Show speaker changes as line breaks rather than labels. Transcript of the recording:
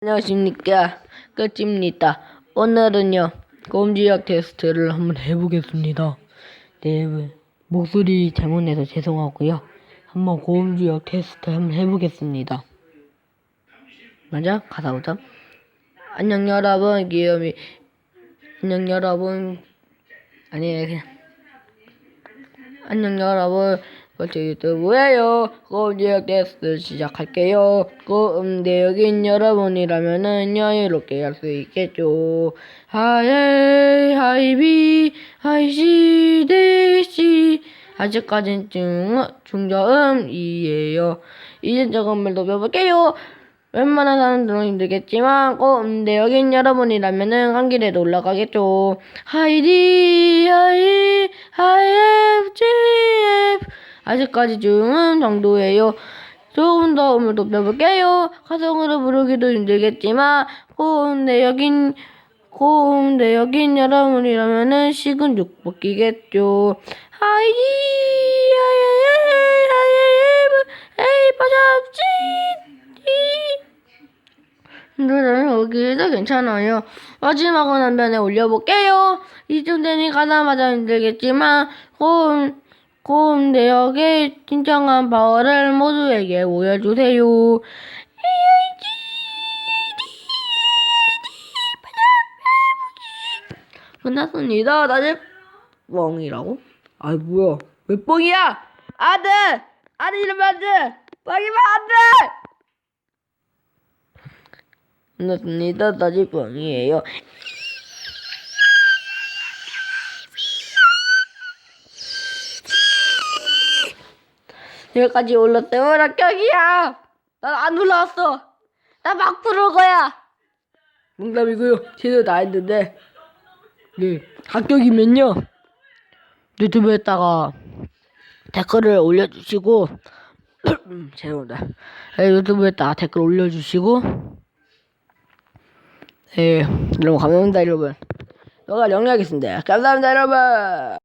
안녕하십니까. 끝입니다. 오늘은요 꼼지약 테스트를 한번 해보겠습니다. 네 목소리 잘못내서 죄송하고요. 한번 고음지역 테스트 한번 해보겠습니다. 먼저 가사 보자. 안녕 여러분. 귀요미 안녕 여러분. 아니 그냥. 안녕 여러분 벌써 유튜브예요? 고음 지역 테스트 시작할게요. 고음 대역인 여러분이라면은 여유롭게 할 수 있겠죠. 하이 하이비 하이시 데시 아직까진 중, 중저음이에요. 이제 조금만 높여볼게요. 웬만한 사람들은 힘들겠지만 고음대역인 여러분이라면은 한 길에도 올라가겠죠. 하이디 하이 하이프 지프 아직까지 중은 정도예요. 조금 더 음을 높여볼게요. 가성으로 부르기도 힘들겠지만 고음 내역인 고음 내역인 여러분이라면은 식은 죽 먹기겠죠. 하이디 하이하이 하이하이 에이 빠잡지 힘들어요. 여기도 괜찮아요. 마지막은 한 변에 올려볼게요. 이쯤 되니 가자마자 힘들겠지만 고음 고음 내역에 진정한 파워를 모두에게 보여주세요. 끝났습니다. 나는 뻥이라고? 아 뭐야? 왜 뻥이야? 아들! 아들 이러면 안 돼! 뻥이면 안 돼! 끝났습니다. 나지 뻥이에요. 여기까지 올랐대요. 합격이야. 난 안 올라왔어. 나 막 부를 거야. 농담이고요. 제대로 다 했는데. 네. 합격이면요. 유튜브에다가 댓글을 올려주시고 죄송합니다. 네, 유튜브에다가 댓글 올려주시고 네, 여러분 감사합니다 여러분. 너가 영리하겠습니다. 감사합니다 여러분.